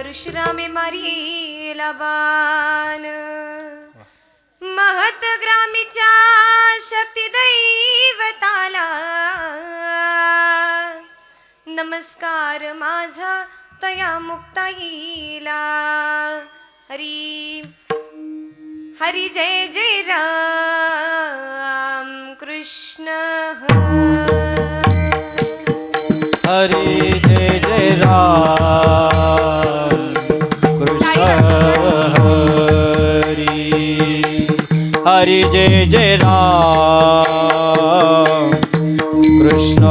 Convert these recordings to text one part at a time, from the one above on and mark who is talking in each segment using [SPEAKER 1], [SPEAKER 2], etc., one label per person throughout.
[SPEAKER 1] परशुरामे मारी बाण महत ग्रामीच्या शक्ती दैवताला. नमस्कार माझा तया मुक्ता येला हरी हरी
[SPEAKER 2] जय जय राम कृष्ण हरी जय जय राम. हरी जय जय राम. कृष्ण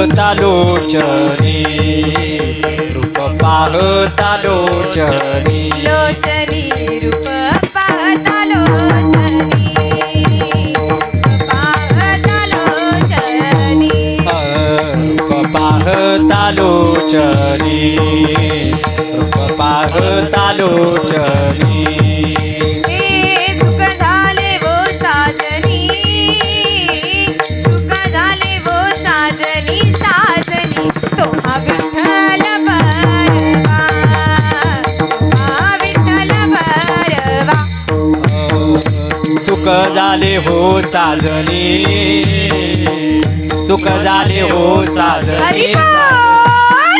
[SPEAKER 1] पाहता लोचनी. रूप पाहता लोचनी.
[SPEAKER 2] लोचनी रूप पाहता लोचनी.
[SPEAKER 1] पाहता लोचनी.
[SPEAKER 2] रूप पाहता लोचनी. रूप पाहता लोचनी.
[SPEAKER 1] झाले हो
[SPEAKER 2] साजनी सुख झाले हो साजनी!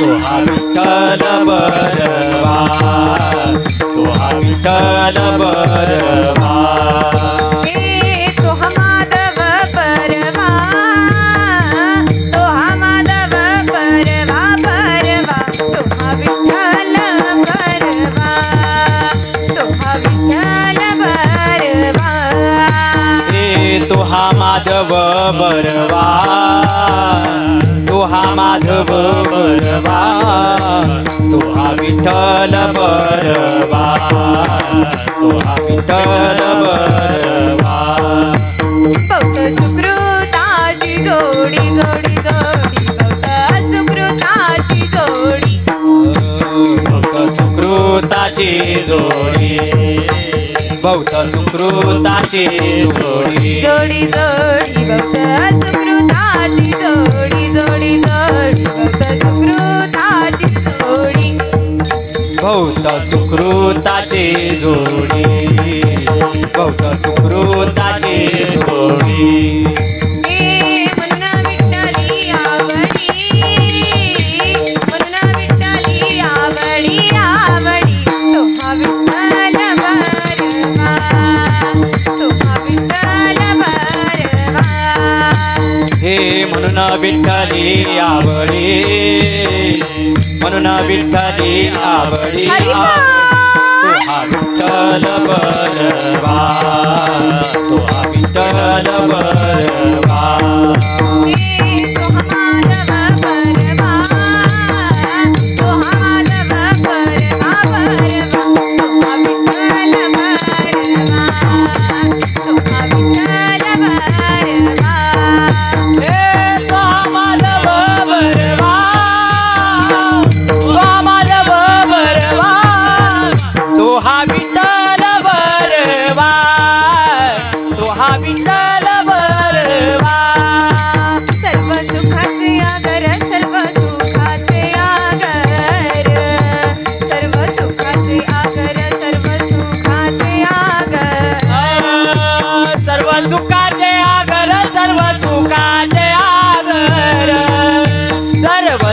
[SPEAKER 2] तो हा विठ्ठल बरवा. बरवा
[SPEAKER 1] तो हा माधव बरवा तो हा विठ्ठल बरवा तो हा विठ्ठल बरवा सुकृताची जोडी जोडी जोडी सुकृताची जोडी
[SPEAKER 2] सुकृताची जोडी. भक्त सुकृताची जोडी.
[SPEAKER 1] जोडी जोडी बौद्ध सुकृताची जोडी जोडी जोडी बौद्ध सुकृताची जोडी.
[SPEAKER 2] भौत सुकृताची जोडी. भौत सुकृताची जोडी.
[SPEAKER 1] विठ्ठली आवडी. म्हणून विठ्ठली आवडी. विठ्ठल बरवा तो हा विठ्ठल बरवा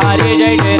[SPEAKER 3] ஹரி ஜெய ஜெய